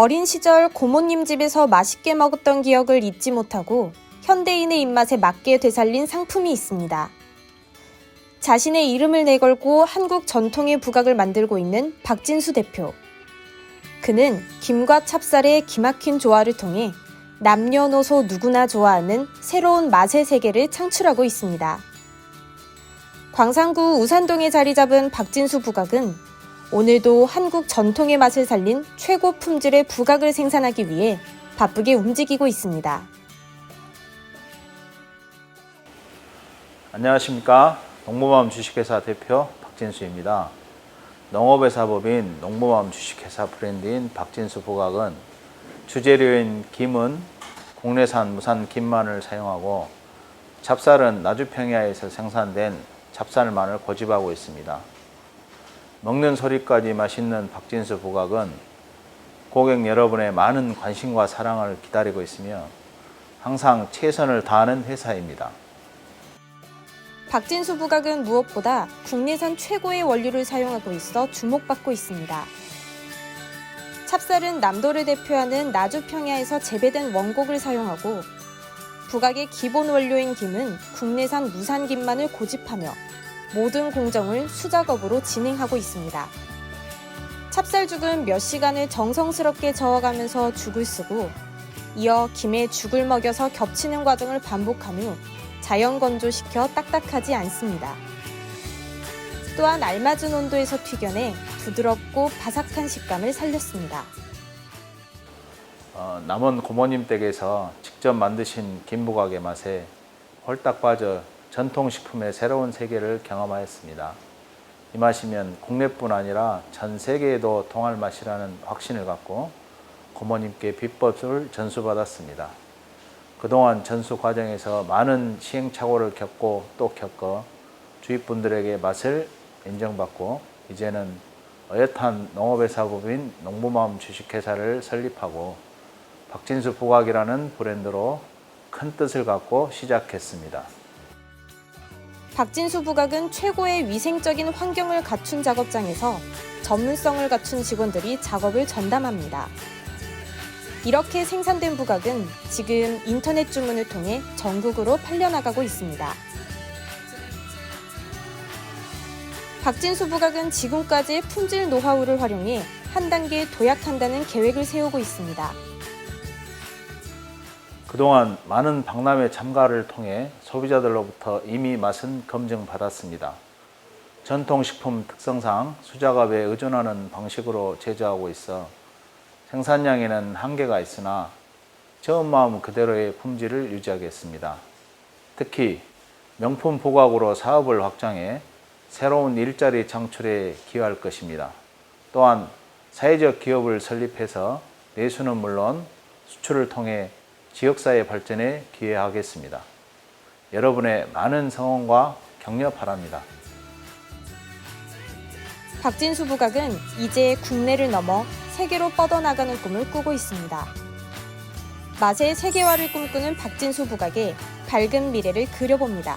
어린 시절 고모님 집에서 맛있게 먹었던 기억을 잊지 못하고 현대인의 입맛에 맞게 되살린 상품이 있습니다. 자신의 이름을 내걸고 한국 전통의 부각을 만들고 있는 박진수 대표. 그는 김과 찹쌀의 기막힌 조화를 통해 남녀노소 누구나 좋아하는 새로운 맛의 세계를 창출하고 있습니다. 광산구 우산동에 자리 잡은 박진수 부각은 오늘도 한국 전통의 맛을 살린 최고 품질의 부각을 생산하기 위해 바쁘게 움직이고 있습니다. 안녕하십니까. 농모마음 주식회사 대표 박진수입니다. 농업의 사법인 농모마음 주식회사 브랜드인 박진수 부각은 주재료인 김은 국내산 무산 김만을 사용하고 찹쌀은 나주평야에서 생산된 찹쌀만을 고집하고 있습니다. 먹는 소리까지 맛있는 박진수 부각은 고객 여러분의 많은 관심과 사랑을 기다리고 있으며 항상 최선을 다하는 회사입니다. 박진수 부각은 무엇보다 국내산 최고의 원료를 사용하고 있어 주목받고 있습니다. 찹쌀은 남도를 대표하는 나주평야에서 재배된 원곡을 사용하고 부각의 기본 원료인 김은 국내산 무산 김만을 고집하며 모든 공정을 수작업으로 진행하고 있습니다. 찹쌀죽은 몇 시간을 정성스럽게 저어가면서 죽을 쓰고 이어 김에 죽을 먹여서 겹치는 과정을 반복한 후 자연 건조시켜 딱딱하지 않습니다. 또한 알맞은 온도에서 튀겨내 부드럽고 바삭한 식감을 살렸습니다. 어, 남원 고모님 댁에서 직접 만드신 김부각의 맛에 홀딱 빠져 전통식품의 새로운 세계를 경험하였습니다. 이 맛이면 국내뿐 아니라 전 세계에도 통할 맛이라는 확신을 갖고 고모님께 비법을 전수받았습니다. 그동안 전수 과정에서 많은 시행착오를 겪고 또 겪어 주위 분들에게 맛을 인정받고 이제는 어엿한 농업의 사법인 농부마음 주식회사를 설립하고 박진수 부각이라는 브랜드로 큰 뜻을 갖고 시작했습니다. 박진수 부각은 최고의 위생적인 환경을 갖춘 작업장에서 전문성을 갖춘 직원들이 작업을 전담합니다. 이렇게 생산된 부각은 지금 인터넷 주문을 통해 전국으로 팔려나가고 있습니다. 박진수 부각은 지금까지의 품질 노하우를 활용해 한 단계 도약한다는 계획을 세우고 있습니다. 그동안 많은 박람회 참가를 통해 소비자들로부터 이미 맛은 검증받았습니다. 전통식품 특성상 수작업에 의존하는 방식으로 제조하고 있어 생산량에는 한계가 있으나 처음 마음 그대로의 품질을 유지하겠습니다. 특히 명품 부각으로 사업을 확장해 새로운 일자리 창출에 기여할 것입니다. 또한 사회적 기업을 설립해서 내수는 물론 수출을 통해 지역사회 발전에 기여하겠습니다. 여러분의 많은 성원과 격려 바랍니다. 박진수 부각은 이제 국내를 넘어 세계로 뻗어나가는 꿈을 꾸고 있습니다. 맛의 세계화를 꿈꾸는 박진수 부각에 밝은 미래를 그려봅니다.